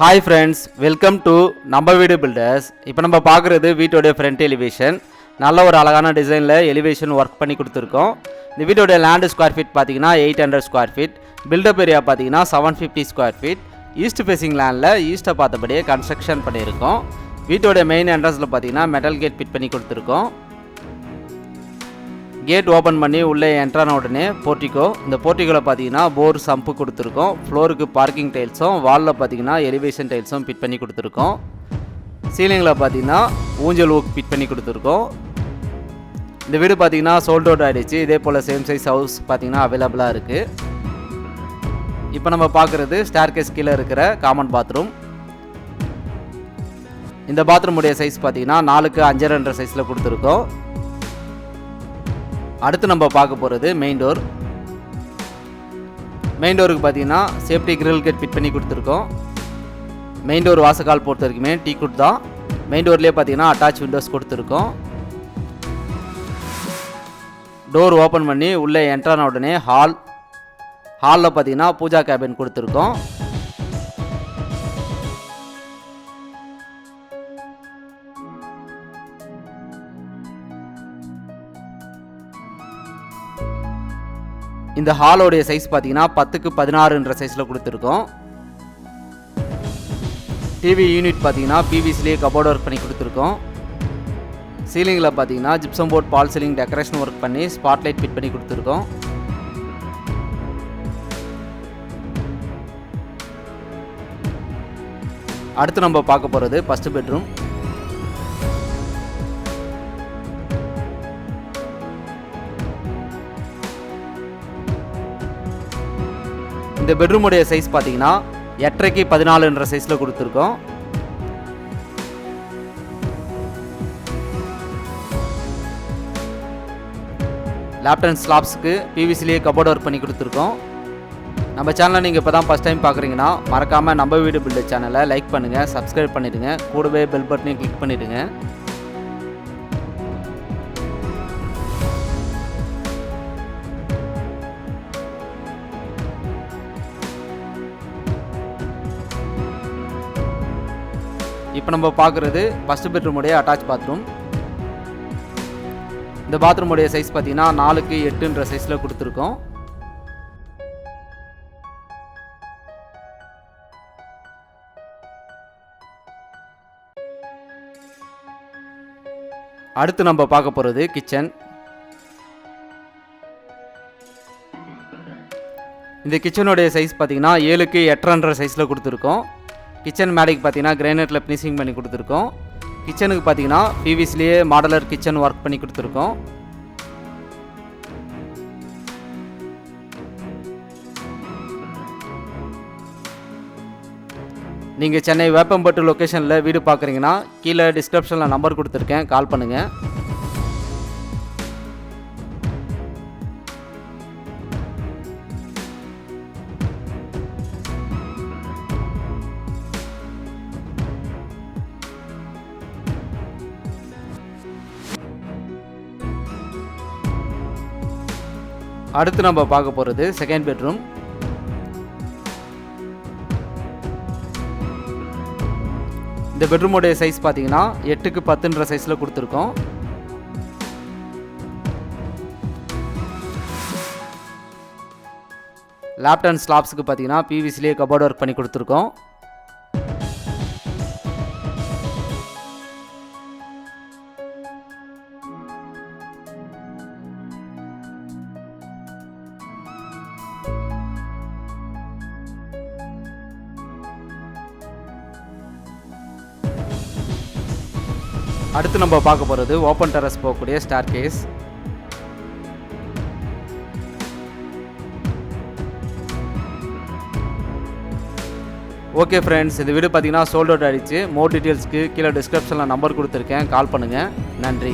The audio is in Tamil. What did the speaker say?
ஹாய் ஃப்ரெண்ட்ஸ் வெல்கம் டு நம்ம வீடு பில்டர்ஸ் இப்போ நம்ம பார்க்குறது வீட்டோடைய ஃப்ரண்ட் எலிவேஷன் நல்ல ஒரு அழகான டிசைனில் எலிவேஷன் ஒர்க் பண்ணி கொடுத்துருக்கோம். இந்த வீட்டோடைய லேண்டு ஸ்கொயர் ஃபீட் பார்த்தீங்கன்னா eight hundred square feet built up area பார்த்தீங்கன்னா seven fifty square feet east facing லேண்டில் ஈஸ்ட்டை பார்த்தபடியே கன்ஸ்ட்ரக்ஷன் பண்ணியிருக்கோம். வீட்டோடைய மெயின் என்ட்ரன்ஸில் பார்த்தீங்கன்னா மெட்டல் கேட் ஃபிட் பண்ணி கொடுத்துருக்கோம். கேட் ஓப்பன் பண்ணி உள்ளே என்ட்ரான உடனே போர்ட்டிகோ. இந்த போர்ட்டிகோவில் பார்த்தீங்கன்னா போர் சம்பு கொடுத்துருக்கோம். ஃப்ளோருக்கு பார்க்கிங் டைல்ஸும் வாலில் பார்த்தீங்கன்னா எலிவேஷன் டைல்ஸும் ஃபிட் பண்ணி கொடுத்துருக்கோம். சீலிங்கில் பார்த்தீங்கன்னா ஊஞ்சல் ஊக் ஃபிட் பண்ணி கொடுத்துருக்கோம். இந்த வீடு பார்த்தீங்கன்னா சோல்ட் அவுட் ஆகிடுச்சு இதே போல் சேம் சைஸ் ஹவுஸ் பார்த்தீங்கன்னா அவைலபிளாக இருக்குது இப்போ நம்ம பார்க்குறது ஸ்டார்கேஸ் கீழே இருக்கிற காமன் பாத்ரூம் இந்த பாத்ரூமுடைய சைஸ் பார்த்தீங்கன்னா நாலுக்கு அஞ்சரைன்ற சைஸில் கொடுத்துருக்கோம். அடுத்து நம்ம பார்க்க போகிறது மெயின் டோர் மெயின் டோருக்கு பார்த்தீங்கன்னா சேஃப்டி கிரில் கேட் ஃபிட் பண்ணி கொடுத்துருக்கோம். மெயின் டோர் வாசக்கால் பொறுத்த வரைக்குமே டீ குட் தான். மெயின் டோர்லேயே பார்த்தீங்கன்னா அட்டாச் விண்டோஸ் கொடுத்துருக்கோம். டோர் ஓப்பன் பண்ணி உள்ளே என்ட்ரான உடனே ஹால் ஹாலில் பார்த்தீங்கன்னா பூஜா கேபின் கொடுத்துருக்கோம். இந்த ஹாலோடைய சைஸ் பார்த்தீங்கன்னா பத்துக்கு பதினாறுன்ற சைஸில் கொடுத்துருக்கோம். டிவி யூனிட் பார்த்தீங்கன்னா பிவிசிலேயே கபோர்டு ஒர்க் பண்ணி கொடுத்துருக்கோம். சீலிங்கில் பார்த்தீங்கன்னா gypsum board ball ceiling decoration work பண்ணி ஸ்பாட்லைட் ஃபிட் பண்ணி கொடுத்துருக்கோம். அடுத்து நம்ம பார்க்க போகிறது ஃபஸ்ட்டு பெட்ரூம் இந்த பெட்ரூமுடைய சைஸ் பார்த்தீங்கன்னா எட்டரைக்கு பதினாலுன்ற சைஸில் கொடுத்துருக்கோம். லேப்டன் ஸ்லாப்ஸுக்கு பிவிசிலேயே கபோர்ட் ஒர்க் பண்ணி கொடுத்துருக்கோம். நம்ம சேனலை நீங்கள் இப்போ தான் ஃபஸ்ட் டைம் பார்க்குறீங்கன்னா மறக்காமல் நம்ம வீடு பில்டர் சேனலை லைக் பண்ணுங்கள் சப்ஸ்கிரைப் பண்ணிவிடுங்க கூடவே பெல் பட்டனையும் கிளிக் பண்ணிவிடுங்க இப்போ நம்ம பார்க்குறது ஃபஸ்ட்டு பெட்ரூமுடைய அட்டாச் பாத்ரூம் இந்த பாத்ரூமுடைய சைஸ் பார்த்தீங்கன்னா நாலுக்கு எட்டுன்ற சைஸில் கொடுத்துருக்கோம். அடுத்து நம்ம பார்க்க போகிறது கிச்சன் இந்த கிச்சனுடைய சைஸ் பார்த்தீங்கன்னா ஏழுக்கு எட்டரைன்ற சைஸில் கொடுத்துருக்கோம். கிச்சன் மேடைக்கு பார்த்தீங்கன்னா கிரானைட்டில் ஃபினிஷிங் பண்ணி கொடுத்துருக்கோம். கிச்சனுக்கு பார்த்தீங்கன்னா பிவிஸ்லேயே மாடலர் கிச்சன் ஒர்க் பண்ணி கொடுத்துருக்கோம். நீங்கள் சென்னை வேப்பம்பட்டு லொக்கேஷனில் வீடு பார்க்குறீங்கன்னா கீழே டிஸ்கிரிப்ஷனில் நம்பர் கொடுத்துருக்கேன். கால் பண்ணுங்கள் அடுத்து நம்ம பார்க்க போகிறது செகண்ட் பெட்ரூம் இந்த பெட்ரூமோடைய சைஸ் பார்த்தீங்கன்னா எட்டுக்கு பத்துன்ற சைஸில் கொடுத்துருக்கோம். லேப்டன் ஸ்லாப்ஸுக்கு பார்த்தீங்கன்னா பிவிசிலேயே கபோர்டு ஒர்க் பண்ணி கொடுத்துருக்கோம். அடுத்து நம்ம பார்க்க போகிறது ஓப்பன் டெரஸ் போகக்கூடிய ஸ்டார் கேஸ் ஓகே ஃப்ரெண்ட்ஸ் இந்த வீடு பார்த்தீங்கன்னா சோல்ட் அவுட் ஆகிடுச்சு மோர் டீட்டெயில்ஸ்க்கு கீழே டிஸ்கிரிப்ஷனில் நம்பர் கொடுத்துருக்கேன். கால் பண்ணுங்கள் நன்றி.